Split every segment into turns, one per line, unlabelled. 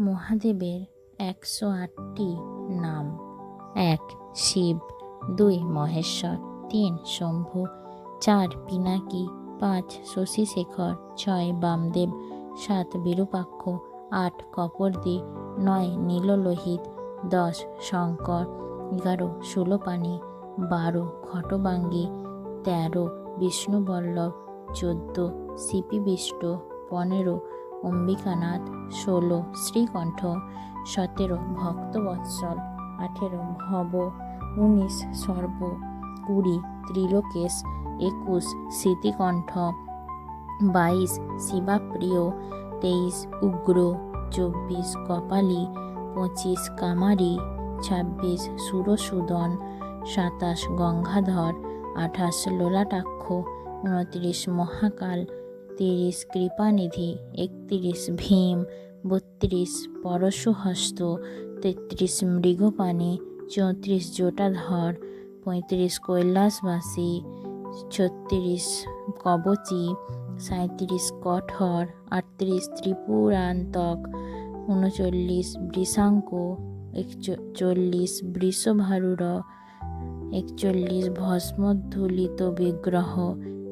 মহাদেবের একশো আটটি নাম। এক, শিব। দুই, মহেশ্বর। তিন, শম্ভু। চার, পিনাকি। পাঁচ, শশীশেখর। ছয়, বামদেব। সাত, বিরূপাক্ষ। আট, কপর্দি। নয়, নীললোহিত। দশ, শঙ্কর। এগারো, সুলোপানি। বারো খটবাঙ্গি তেরো, বিষ্ণুবল্লভ। চোদ্দ সিপি বিষ্ট পনেরো অম্বিকানাথ, ষোলো শ্রীকণ্ঠ, সতেরো ভক্তবৎসল, আঠেরো ভব উনিশ সর্ব কুড়ি ত্রিলোকেশ একুশ স্মৃতিকণ্ঠ, বাইশ শিবাপ্রিয়, তেইশ উগ্র, চব্বিশ কপালী, পঁচিশ কামারি, ছাব্বিশ সুরসুদন, সাতাশ গঙ্গাধর, আঠাশ লোলাটাক্ষ, উনত্রিশ মহাকাল তিরিশ কৃপানিধি, একত্রিশ ভীম, বত্রিশ পরশুহস্ত, তেত্রিশ মৃগপাণি, চৌত্রিশ জোটাধর, পঁয়ত্রিশ কৈলাসবাসী, ছত্রিশ কবচী সাঁত্রিশ কঠোর, আটত্রিশ ত্রিপুরান্তক, উনচল্লিশ বৃষাঙ্ক, একচল্লিশ বৃষভারুর একচল্লিশ ভস্মধূলিত বিগ্রহ,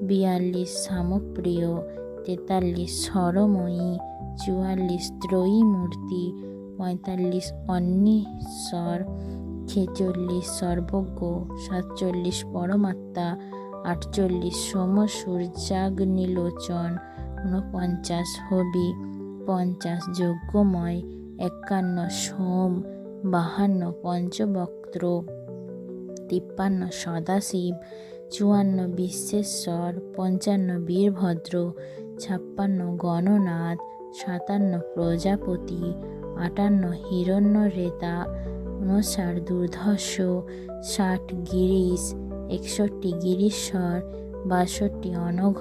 বিয়াল্লিশ সামপ্রিয় তেতাল্লিশ স্বরময়ী চুয়াল্লিশ ত্রয়ী মূর্তি পঁয়তাল্লিশ অন্নীশ্বর ছেচল্লিশ সর্বজ্ঞ, সাতচল্লিশ পরমাত্মা, আটচল্লিশ সোম সূর্যাগ্নিলোচন ঊনপঞ্চাশ হবি, পঞ্চাশ যজ্ঞময়, একান্ন সোম, বাহান্ন পঞ্চবক্ত্র, তিপ্পান্ন সদাশিব, চুয়ান্ন বিশ্বেশ্বর, পঞ্চান্ন বীরভদ্র ছাপ্পান্ন গণনাথ, সাতান্ন প্রজাপতি, আটান্ন হিরণ্যরেতা ঊনষাট দুর্ধর্ষ, ষাট গিরিশ, একষট্টি গিরিশ্বর, বাষট্টি অনঘ,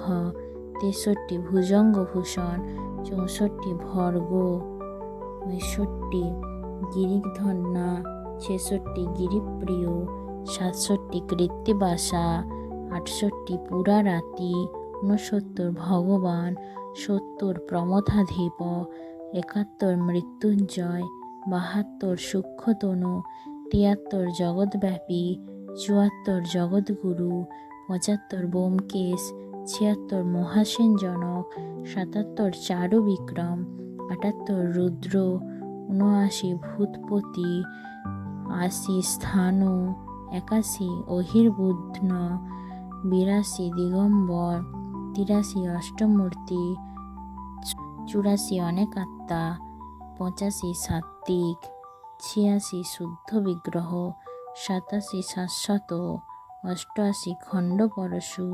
তেষট্টি ভুজঙ্গভূষণ, চৌষট্টি ভর্গ পঁয়ষট্টি গিরিধন্না ছেষট্টি গিরিপ্রিয়, সাতষট্টি কৃত্তিবাসা, আটষট্টি পুরারাতি ঊনসত্তর ভগবান, সত্তর প্রমথাধিপ একাত্তর মৃত্যুঞ্জয়, বাহাত্তর সূক্ষ্মতনু, তিয়াত্তর জগৎব্যাপী, চুয়াত্তর জগৎগুরু, পঁচাত্তর বোমকেশ ছিয়াত্তর মহাসেনজনক, সাতাত্তর চারু বিক্রম আটাত্তর রুদ্র উনআশি ভূতপতি, আশি স্থানু, একাশি অহির্বুধ্ন বিরাশি দিগম্বর তিরাশি অষ্টমূর্তি, চুরাশি অনেক আত্মা, পঁচাশি সাত্ত্বিক ছিয়াশি শুদ্ধ বিগ্রহ, সাতাশি শাশ্বত, অষ্টআশি খণ্ড পরশু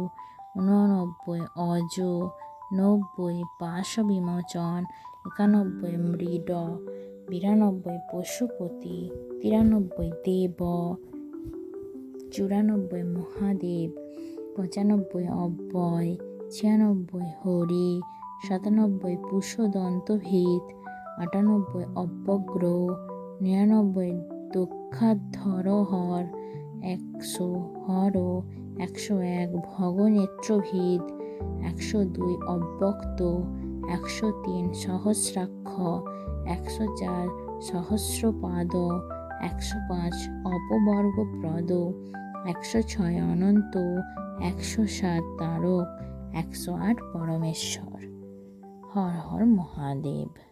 উননব্বই অজ, নব্বই পাশ বিমোচন একানব্বই মৃড, বিরানব্বই পশুপতি, তিরানব্বই দেব, চুরানব্বই মহাদেব, পঁচানব্বই অব্যয় ছিয়ানব্বই হরি, সাতানব্বই পুষ্যদন্তভীত আটানব্বই অব্যগ্র নিরানব্বই দক্ষাধরহর একশো হর, একশো এক ভগনেত্রভীদ, একশো দুই অব্যক্ত, একশো তিন সহস্রাক্ষ, একশো চার সহস্রপাদ, একশো পাঁচ অপবর্গপ্রদ, একশো ছয় অনন্ত, একশো সাত তারক একশো আট পরমেশ্বর। হর হর মহাদেব।